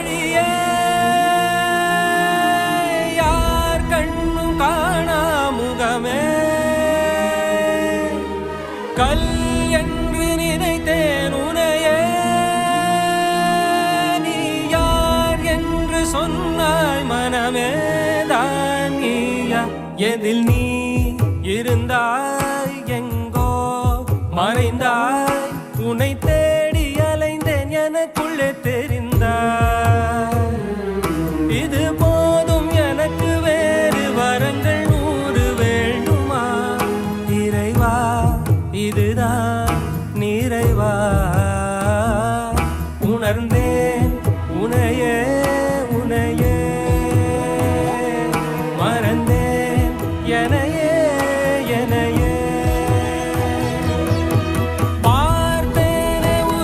வழியே யார் கண்ணும் காணா முகமே? கல் என்று நினைத்தேன் உனையே. நீ யார் என்று சொன்னாய் மனமே தான் நீயா எதில் நீ இருந்தாய் எங்கோ? மறைந்தாய். உனை தேடி அலைந்தேன். எனக்குள்ளே தெரிந்த உணர்ந்து